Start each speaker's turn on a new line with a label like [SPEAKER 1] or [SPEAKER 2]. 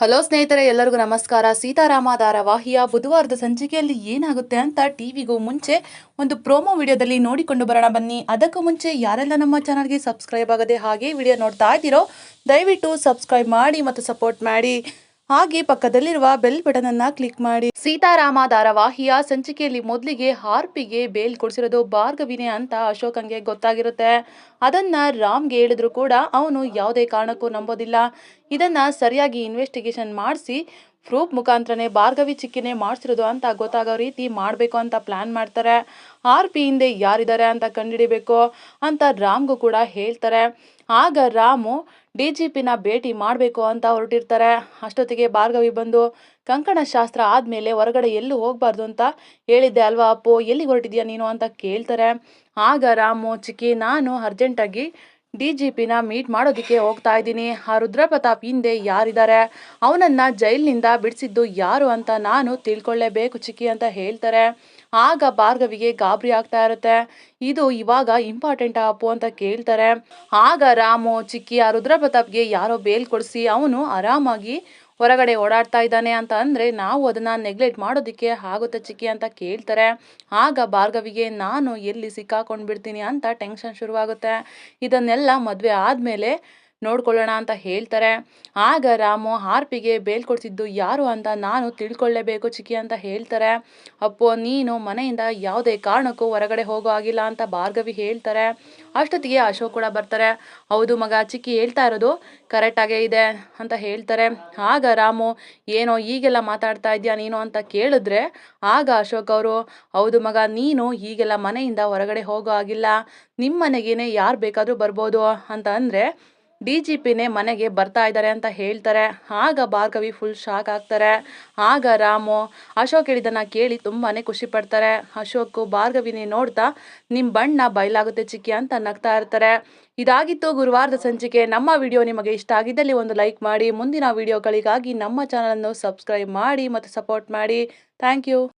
[SPEAKER 1] Hello ಸ್ನೇಹಿತರೆ, ಎಲ್ಲರಿಗೂ ನಮಸ್ಕಾರ. ಸೀತಾರಾಮ ಧಾರಾವಾಹಿಯ ಬುಧವಾರದ ಸಂಚಿಕೆಯಲ್ಲಿ ಏನಾಗುತ್ತೆ ಅಂತ ಟಿವಿಗೂ ಮುಂಚೆ ಒಂದು ಪ್ರೋಮೋ ವಿಡಿಯೋದಲ್ಲಿ ನೋಡಿಕೊಂಡು ಬರೋಣ ಬನ್ನಿ. ಅದಕ್ಕೂ ಮುಂಚೆ ಯಾರೆಲ್ಲ ನಮ್ಮ ಚಾನಲ್ಗೆ ಸಬ್ಸ್ಕ್ರೈಬ್ ಆಗದೆ ಹಾಗೆ ವಿಡಿಯೋ ನೋಡ್ತಾ ಇದ್ದೀರೋ, ದಯವಿಟ್ಟು ಸಬ್ಸ್ಕ್ರೈಬ್ ಮಾಡಿ ಮತ್ತು ಸಪೋರ್ಟ್ ಮಾಡಿ. ಹಾಗೆ ಪಕ್ಕದಲ್ಲಿರುವ ಬೆಲ್ ಬಟನ್ ಅನ್ನ ಕ್ಲಿಕ್ ಮಾಡಿ. ಸೀತಾರಾಮ ಧಾರಾವಾಹಿಯ ಸಂಚಿಕೆಯಲ್ಲಿ ಮೊದಲಿಗೆ ಹಾರ್ಪಿಗೆ ಬೇಲ್ ಕೊಡಿಸಿರೋದು ಭಾರ್ಗವಿನೆ ಅಂತ ಅಶೋಕಂಗೆ ಗೊತ್ತಾಗಿರುತ್ತೆ. ಅದನ್ನ ರಾಮ್ಗೆ ಹೇಳಿದ್ರು ಕೂಡ ಅವನು ಯಾವುದೇ ಕಾರಣಕ್ಕೂ ನಂಬೋದಿಲ್ಲ. ಇದನ್ನ ಸರಿಯಾಗಿ ಇನ್ವೆಸ್ಟಿಗೇಷನ್ ಮಾಡಿಸಿ ಪ್ರೂಫ್ ಮುಖಾಂತರನೇ ಭಾರ್ಗವಿ ಚಿಕ್ಕಿನೇ ಮಾಡಿಸಿರೋದು ಅಂತ ಗೊತ್ತಾಗೋ ರೀತಿ ಮಾಡಬೇಕು ಅಂತ ಪ್ಲಾನ್ ಮಾಡ್ತಾರೆ. ಆರ್ ಪಿ ಹಿಂದೆ ಯಾರಿದ್ದಾರೆ ಅಂತ ಕಂಡುಹಿಡಿಬೇಕು ಅಂತ ರಾಮ್ಗೂ ಕೂಡ ಹೇಳ್ತಾರೆ. ಆಗ ರಾಮು ಡಿ ಜಿ ಪಿನ ಭೇಟಿ ಮಾಡಬೇಕು ಅಂತ ಹೊರಟಿರ್ತಾರೆ. ಅಷ್ಟೊತ್ತಿಗೆ ಭಾರ್ಗವಿ ಬಂದು, ಕಂಕಣ ಶಾಸ್ತ್ರ ಆದಮೇಲೆ ಹೊರಗಡೆ ಎಲ್ಲೂ ಹೋಗಬಾರ್ದು ಅಂತ ಹೇಳಿದ್ದೆ ಅಲ್ವಾ ಅಪ್ಪು? ಎಲ್ಲಿಗೆ ಹೊರಟಿದ್ಯಾ ನೀನು? ಅಂತ ಕೇಳ್ತಾರೆ. ಆಗ ರಾಮು, ಚಿಕ್ಕಿ, ನಾನು ಅರ್ಜೆಂಟಾಗಿ ಡಿ ಜಿ ಪಿನ ಮೀಟ್ ಮಾಡೋದಕ್ಕೆ ಹೋಗ್ತಾ ಇದ್ದೀನಿ. ಆ ರುದ್ರಪ್ರತಾಪ್ ಹಿಂದೆ ಯಾರಿದ್ದಾರೆ? ಅವನನ್ನು ಜೈಲಿನಿಂದ ಬಿಡಿಸಿದ್ದು ಯಾರು ಅಂತ ನಾನು ತಿಳ್ಕೊಳ್ಳೇಬೇಕು ಚಿಕ್ಕಿ, ಅಂತ ಹೇಳ್ತಾರೆ. ಆಗ ಭಾರ್ಗವಿಗೆ ಗಾಬರಿ ಆಗ್ತಾ ಇರುತ್ತೆ. ಇದು ಇವಾಗ ಇಂಪಾರ್ಟೆಂಟ್ ಅಪ್ಪು ಅಂತ ಕೇಳ್ತಾರೆ. ಆಗ ರಾಮು ಚಿಕ್ಕಿ ಆ ರುದ್ರಪ್ರತಾಪ್ಗೆ ಯಾರೋ ಬೇಲ್ ಕೊಡಿಸಿ ಅವನು ಆರಾಮಾಗಿ ಹೊರಗಡೆ ಓಡಾಡ್ತಾ ಇದ್ದಾನೆ ಅಂತ ಅಂದರೆ ನಾವು ಅದನ್ನು ನೆಗ್ಲೆಕ್ಟ್ ಮಾಡೋದಕ್ಕೆ ಆಗುತ್ತೆ ಚಿಕ್ಕಿ ಅಂತ ಕೇಳ್ತಾರೆ. ಆಗ ಭಾರ್ಗವಿಗೆ, ನಾನು ಎಲ್ಲಿ ಸಿಕ್ಕಾಕೊಂಡು ಬಿಡ್ತೀನಿ ಅಂತ ಟೆನ್ಷನ್ ಶುರುವಾಗುತ್ತೆ. ಇದನ್ನೆಲ್ಲ ಮದುವೆ ಆದಮೇಲೆ ನೋಡ್ಕೊಳ್ಳೋಣ ಅಂತ ಹೇಳ್ತಾರೆ. ಆಗ ರಾಮು ಹಾರ್ಪಿಗೆ ಕೊಡ್ತಿದ್ದು ಯಾರು ಅಂತ ನಾನು ತಿಳ್ಕೊಳ್ಳೇಬೇಕು ಚಿಕ್ಕಿ ಅಂತ ಹೇಳ್ತಾರೆ. ಅಪ್ಪು, ನೀನು ಮನೆಯಿಂದ ಯಾವುದೇ ಕಾರಣಕ್ಕೂ ಹೊರಗಡೆ ಹೋಗೋ ಆಗಿಲ್ಲ ಅಂತ ಭಾರ್ಗವಿ ಹೇಳ್ತಾರೆ. ಅಷ್ಟೊತ್ತಿಗೆ ಅಶೋಕ್ ಕೂಡ ಬರ್ತಾರೆ. ಹೌದು ಮಗ, ಚಿಕ್ಕಿ ಹೇಳ್ತಾ ಇರೋದು ಕರೆಕ್ಟಾಗೇ ಇದೆ ಅಂತ ಹೇಳ್ತಾರೆ. ಆಗ ರಾಮು, ಏನೋ ಈಗೆಲ್ಲ ಮಾತಾಡ್ತಾ ಇದೆಯಾ ನೀನು ಅಂತ ಕೇಳಿದ್ರೆ ಆಗ ಅಶೋಕ್ ಅವರು, ಹೌದು ಮಗ, ನೀನು ಈಗೆಲ್ಲ ಮನೆಯಿಂದ ಹೊರಗಡೆ ಹೋಗೋ ಆಗಿಲ್ಲ ನಿಮ್ಮ ಮನೆಗೇನೆ ಯಾರು ಬೇಕಾದರೂ ಬರ್ಬೋದು ಅಂತ ಅಂದರೆ ಡಿ ಜಿ ಪಿನೇ ಮನೆಗೆ ಬರ್ತಾ ಇದ್ದಾರೆ ಅಂತ ಹೇಳ್ತಾರೆ. ಆಗ ಭಾರ್ಗವಿ ಫುಲ್ ಶಾಕ್ ಆಗ್ತಾರೆ. ಆಗ ರಾಮು ಅಶೋಕ್ ಹೇಳಿದ್ದನ್ನ ಕೇಳಿ ತುಂಬಾ ಖುಷಿ ಪಡ್ತಾರೆ. ಅಶೋಕ್ ಭಾರ್ಗವಿನೇ ನೋಡ್ತಾ ನಿಮ್ಮ ಬಣ್ಣ ಬಯಲಾಗುತ್ತೆ ಚಿಕ್ಕಿ ಅಂತ ನಗ್ತಾ ಇರ್ತಾರೆ. ಇದಾಗಿತ್ತು ಗುರುವಾರದ ಸಂಚಿಕೆ. ನಮ್ಮ ವಿಡಿಯೋ ನಿಮಗೆ ಇಷ್ಟ ಆಗಿದ್ದಲ್ಲಿ ಒಂದು ಲೈಕ್ ಮಾಡಿ. ಮುಂದಿನ ವಿಡಿಯೋಗಳಿಗಾಗಿ ನಮ್ಮ ಚಾನಲನ್ನು ಸಬ್ಸ್ಕ್ರೈಬ್ ಮಾಡಿ ಮತ್ತು ಸಪೋರ್ಟ್ ಮಾಡಿ. Thank you